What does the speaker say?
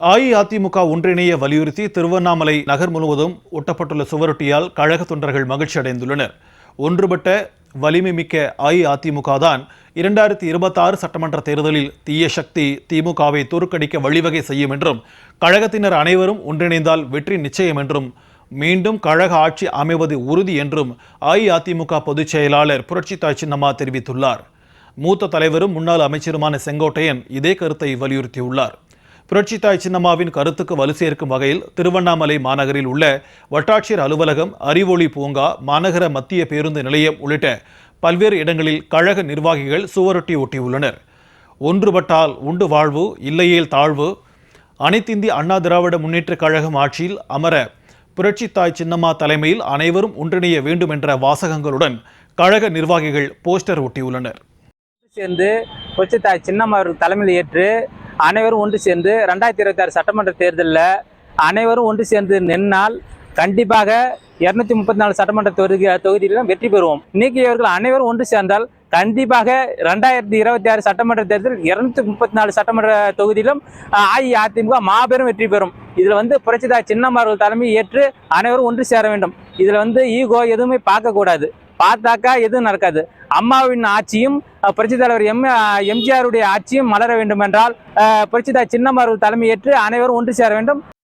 அஇஅதிமுக ஒன்றிணைய வலியுறுத்தி திருவண்ணாமலை நகர் முழுவதும் ஒட்டப்பட்டுள்ள சுவரொட்டியால் கழக தொண்டர்கள் மகிழ்ச்சி அடைந்துள்ளனர். ஒன்றுபட்ட வலிமை மிக்க அஇஅதிமுக தான் இரண்டாயிரத்தி இருபத்தாறு சட்டமன்ற தேர்தலில் தீய சக்தி திமுகவை தோற்கடிக்க வழிவகை செய்யும் என்றும் கழகத்தினர் அனைவரும் ஒன்றிணைந்தால் வெற்றி நிச்சயம் என்றும் மீண்டும் கழக ஆட்சி அமைவது உறுதி என்றும் அஇஅதிமுக பொதுச் செயலாளர் புரட்சித்தாய் சின்னம்மா தெரிவித்துள்ளார். மூத்த தலைவரும் முன்னாள் அமைச்சருமான செங்கோட்டையன் இதே கருத்தை வலியுறுத்தியுள்ளார். புரட்சித்தாய் சின்னம்மாவின் கருத்துக்கு வலு சேர்க்கும் வகையில் திருவண்ணாமலை மாநகரில் உள்ள வட்டாட்சியர் அலுவலகம் அறிவொளி பூங்கா மாநகர மத்திய பேருந்து நிலையம் உள்ளிட்ட பல்வேறு இடங்களில் கழக நிர்வாகிகள் சுவரொட்டி ஒட்டியுள்ளனர். ஒன்றுபட்டால் உண்டு வாழ்வு இல்லையேல் தாழ்வு. அனைத்திந்திய அண்ணா திராவிட முன்னேற்றக் கழகம் ஆட்சியில் அமர புரட்சித்தாய் சின்னம்மா தலைமையில் அனைவரும் ஒன்றிணைய வேண்டும் என்ற வாசகங்களுடன் கழக நிர்வாகிகள் போஸ்டர் ஒட்டியுள்ளனர். சேர்ந்து புரட்சித்தாய் சின்னம்மா அவர்கள் தலைமையில் ஏற்று அனைவரும் ஒன்று சேர்ந்து ரெண்டாயிரத்தி இருபத்தி ஆறு சட்டமன்ற தேர்தலில் அனைவரும் ஒன்று சேர்ந்து நின்னால் கண்டிப்பாக இருநூத்தி முப்பத்தி நாலு சட்டமன்ற தொகுதி தொகுதியிலும் வெற்றி பெறுவோம். நீக்கியவர்கள் அனைவரும் ஒன்று சேர்ந்தால் கண்டிப்பாக ரெண்டாயிரத்தி இருபத்தி ஆறு சட்டமன்ற தேர்தல் இருநூத்தி முப்பத்தி நாலு சட்டமன்ற தொகுதியிலும் அஇஅதிமுக மாபெரும் வெற்றி பெறும். இதுல வந்து புரட்சிதா சின்னம்மார்கள் தலைமை ஏற்று அனைவரும் ஒன்று சேர வேண்டும். இதுல வந்து ஈகோ எதுவுமே பார்க்கக்கூடாது. பார்த்தாக்கா எதுவும் நடக்காது. அம்மாவின் ஆட்சியும் அஹ், புரட்சித் தலைவர் எம் எம்ஜிஆருடைய ஆட்சியும் மலர வேண்டும் என்றால் புரட்சிதா புரட்சிதாய் சின்னம்மா அவர்கள் தலைமையேற்று அனைவரும் ஒன்று சேர வேண்டும்.